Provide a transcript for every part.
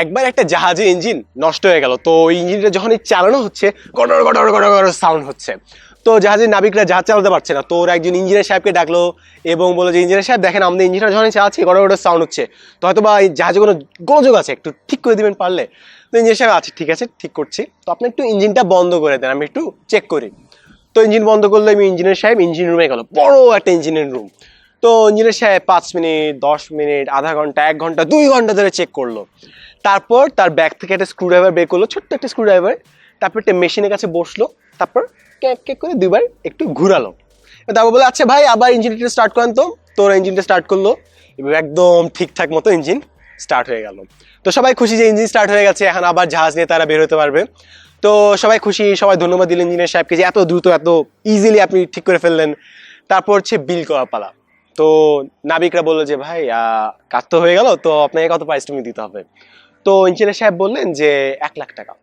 একবার একটা জাহাজের ইঞ্জিন নষ্ট হয়ে গেল। তো ইঞ্জিনটা যখনই চালানো হচ্ছে গটর গটর গটর গটর সাউন্ড হচ্ছে। তো জাহাজের নাবিকরা জাহাজ চালাতে পারছে না। তো ওরা একজন ইঞ্জিনিয়ার সাহেবকে ডাকলো এবং বলল যে, ইঞ্জিনিয়ার সাহেব, দেখেন আমাদের ইঞ্জিনটা যখন চালাচ্ছি গটর গটর সাউন্ড হচ্ছে। তো হয়তো বা এই জাহাজে কোনো গোলযোগ আছে, একটু ঠিক করে দিবেন পারলে? তো ইঞ্জিনিয়ার সাহেব আছে ঠিক আছে, ঠিক করছি। তো আপনি একটু ইঞ্জিনটা বন্ধ করে দেন, আমি একটু চেক করি। তো ইঞ্জিন বন্ধ করলে আমি ইঞ্জিনিয়ার সাহেব ইঞ্জিন রুমে গেল। বড় একটা ইঞ্জিনের রুম তো ইঞ্জিনিয়ার সাহেব পাঁচ মিনিট, দশ মিনিট, আধা ঘণ্টা, এক ঘণ্টা, দুই ঘণ্টা ধরে চেক করল। তারপর তার ব্যাগ থেকে একটা স্ক্রু ড্রাইভার বের করল, ছোট্ট একটা স্ক্রু ড্রাইভার তারপর একটা মেশিনের কাছে বসল, তারপর ক্যাক ক্যাক করে দুবার একটু ঘুরালো। তারপর বলে আচ্ছা ভাই, আবার ইঞ্জিনটা স্টার্ট করেন তো। তোর ইঞ্জিনটা স্টার্ট করল। এবার একদম ঠিকঠাক মতো ইঞ্জিন স্টার্ট হয়ে গেল। তো সবাই খুশি যে ইঞ্জিন স্টার্ট হয়ে গেছে, এখন আবার জাহাজ নিয়ে তারা বের হতে পারবে। তো সবাই খুশি, সবাই ধন্যবাদ দিলেন ইঞ্জিনিয়ার সাহেবকে যে এত দ্রুত, এত ইজিলি আপনি ঠিক করে ফেললেন। তারপর হচ্ছে বিল করা পালা। তো নাবিকরা বলল যে, ভাই কাজ তো হয়ে গেল, তো আপনাকে কত পারিশ্রমিক দিতে হবে? তো ইঞ্জিনিয়ার সাহেব বললেন যে, এক লাখ টাকা।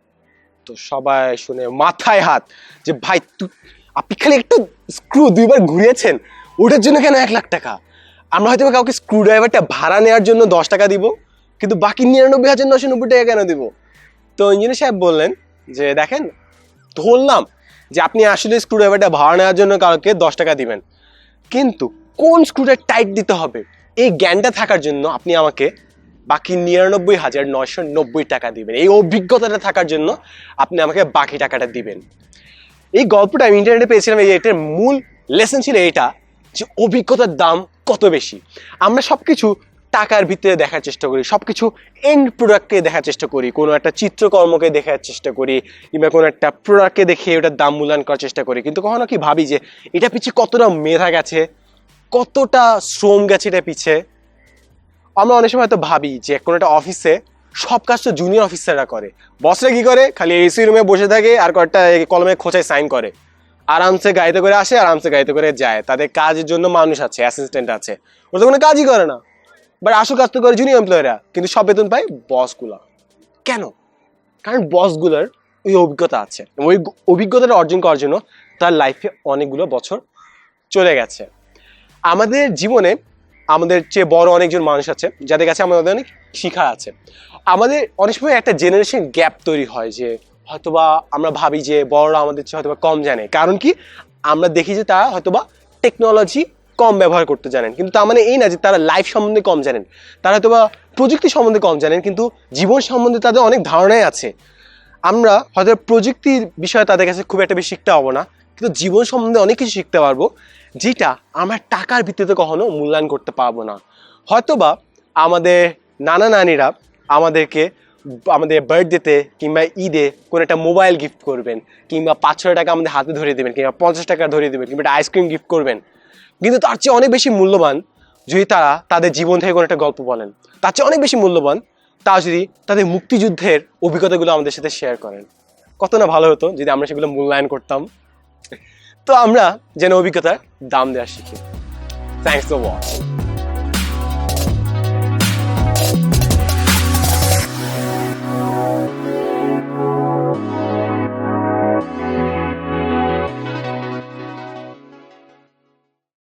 তো সবাই শুনে মাথায় হাত যে, ভাই, তু- আপনি খালি একটু স্ক্রু দুইবার ঘুরিয়েছেন, ওটার জন্য কেন এক লাখ টাকা? আমরা হয়তো কাউকে স্ক্রু ড্রাইভারটা ভাড়া নেওয়ার জন্য দশ টাকা দিব, কিন্তু বাকি নিরানব্বই হাজার নশো নব্বই টাকা কেন দিব? তো ইঞ্জিনিয়ার সাহেব বললেন যে, দেখেন, ধরলাম যে, আপনি আসলে স্ক্রু ড্রাইভারটা ভাড়া নেওয়ার জন্য কাউকে দশ টাকা দিবেন, কিন্তু কোন স্ক্রুটা টাইট দিতে হবে? এই জ্ঞানটা থাকার জন্য আপনি আমাকে বাকি নিরানব্বই হাজার নয়শো নব্বই টাকা দিবেন। এই অভিজ্ঞতাটা থাকার জন্য আপনি আমাকে বাকি টাকাটা দিবেন। এই গল্পটা আমি ইন্টারনেটে পেয়েছিলাম, এই এটার মূল লেসন ছিল এটা যে অভিজ্ঞতার দাম কত বেশি। আমরা সব কিছু টাকার ভিতরে দেখার চেষ্টা করি সব কিছু এন্ড প্রোডাক্টকে দেখার চেষ্টা করি, কোনো একটা চিত্রকর্মকে দেখার চেষ্টা করি, কিংবা কোনো একটা প্রোডাক্টকে দেখে ওটার দাম মূল্যায়ন করার চেষ্টা করি। কিন্তু কখনো কি ভাবি যে এটা পিছিয়ে কতটা মেধা গেছে? কতটা শ্রম গেছে এটা পিছে? আমরা অনেক সময় তো ভাবি যে কোনো একটা অফিসে সব কাজ তো জুনিয়র অফিসাররা করে। বসরা কি করে? খালি এসি রুমে বসে থাকে আর কয়েকটা কলমে খোঁচায় সাইন করে। আরামসে গাড়িতে করে আসে, আরামসে গাড়িতে করে যায়। তাদের কাজের জন্য মানুষ আছে অ্যাসিস্ট্যান্ট আছে। ওরা তো কোনো কাজই করে না। বাট আসল কাজ তো করে জুনিয়র এমপ্লয়াররা কিন্তু সব বেতন পায় বসগুলা কেন? কারণ বসগুলোর ওই অভিজ্ঞতা আছে। ওই অভিজ্ঞতাটা অর্জন করার জন্য তার লাইফে অনেকগুলো বছর চলে গেছে। আমাদের জীবনে আমাদের চেয়ে বড় অনেকজন মানুষ আছে, যাদের কাছে আমাদের অনেক শিখা আছে। আমাদের অনেক সময় একটা জেনারেশন গ্যাপ তৈরি হয় যে হয়তোবা আমরা ভাবি যে বড়রা আমাদের চেয়ে হয়তোবা কম জানে। কারণ কি? আমরা দেখি যে তারা হয়তোবা টেকনোলজি কম ব্যবহার করতে জানেন। কিন্তু তার মানে এই না যে তারা লাইফ সম্বন্ধে কম জানেন। তারা হয়তোবা প্রযুক্তি সম্বন্ধে কম জানেন, কিন্তু জীবন সম্বন্ধে তাদের অনেক ধারণাই আছে। আমরা হয়তো প্রযুক্তির বিষয়ে তাদের কাছে খুব একটা বেশি শিখতে পারব না, কিন্তু জীবন সম্বন্ধে অনেক কিছু শিখতে পারব। যেটা আমরা টাকার ভিত্তিতে কখনো মূল্যায়ন করতে পারব না। হয়তোবা আমাদের নানা নানিরা আমাদেরকে, আমাদের বার্থডেতে কিংবা ঈদে কোনো একটা মোবাইল গিফট করবেন, কিংবা পাঁচশো টাকা আমাদের হাতে ধরিয়ে দেবেন, কিংবা পঞ্চাশ টাকা ধরিয়ে দেবেন, কিংবা একটা আইসক্রিম গিফট করবেন। কিন্তু তার চেয়ে অনেক বেশি মূল্যবান যদি তারা তাদের জীবন থেকে কোনো একটা গল্প বলেন। তার চেয়ে অনেক বেশি মূল্যবান তা যদি তাদের মুক্তিযুদ্ধের অভিজ্ঞতাগুলো আমাদের সাথে শেয়ার করেন। কত না ভালো হতো যদি আমরা সেগুলো মূল্যায়ন করতাম। তো আমরা যেন অভিজ্ঞতার দাম দেওয়া শিখি। Thanks for watching